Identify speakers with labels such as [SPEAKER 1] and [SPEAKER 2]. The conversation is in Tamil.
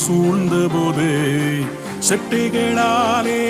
[SPEAKER 1] சூழ்ந்தபோது செட்டிகளாலே